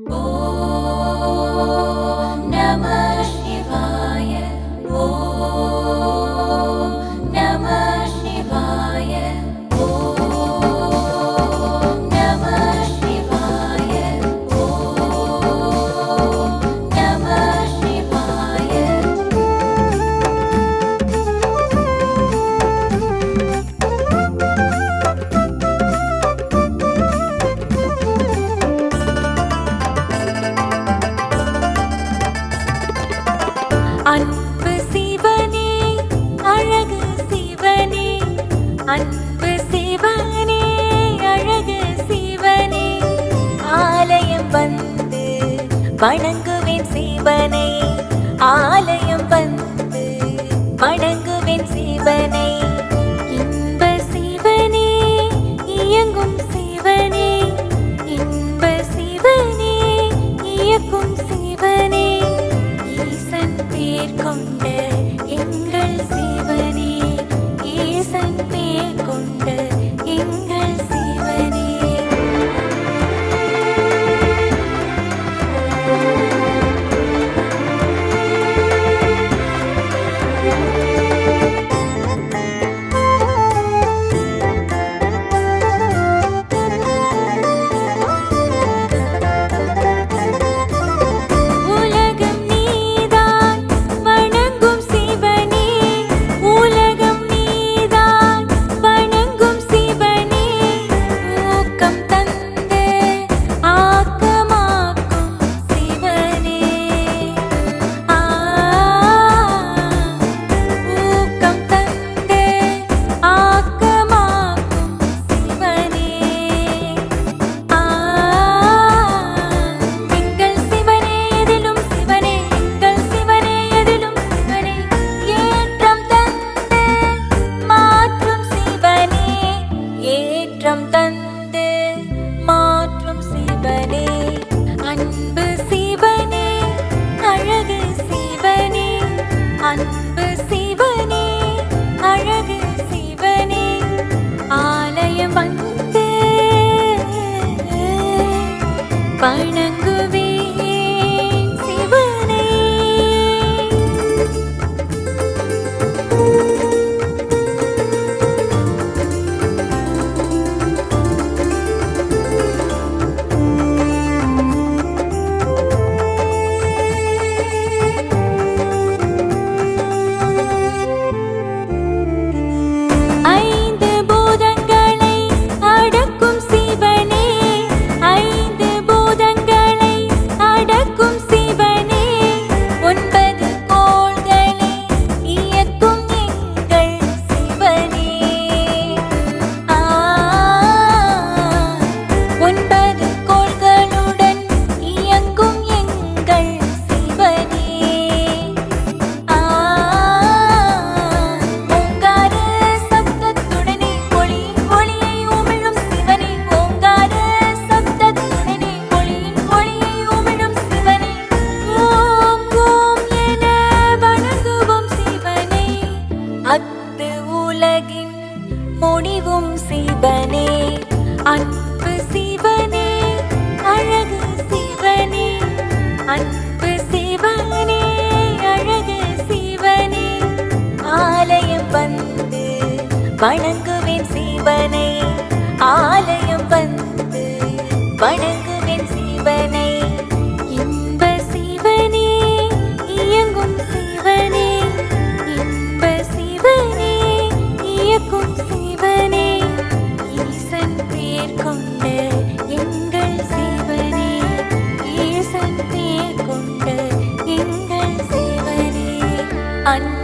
Om Namah அன்பு சிவனே அழகு சிவனே அன்பு சிவனே அழகு சிவனே. ஆலயம் வந்து வணங்குவேன் சிவனை ஆலயம் வந்து வணங்குவேன் சிவனை. ஆலயம் வந்து வணங்குவேன் சிவனை. இன்ப சிவனே இயங்கும் சிவனே. இன்ப சிவனே இயக்கும் சிவனே. ஈசன் பேர் கொண்ட எங்கள் சிவனே. ஈசன் பேர் கொண்ட எங்கள் சிவனே. அன்பு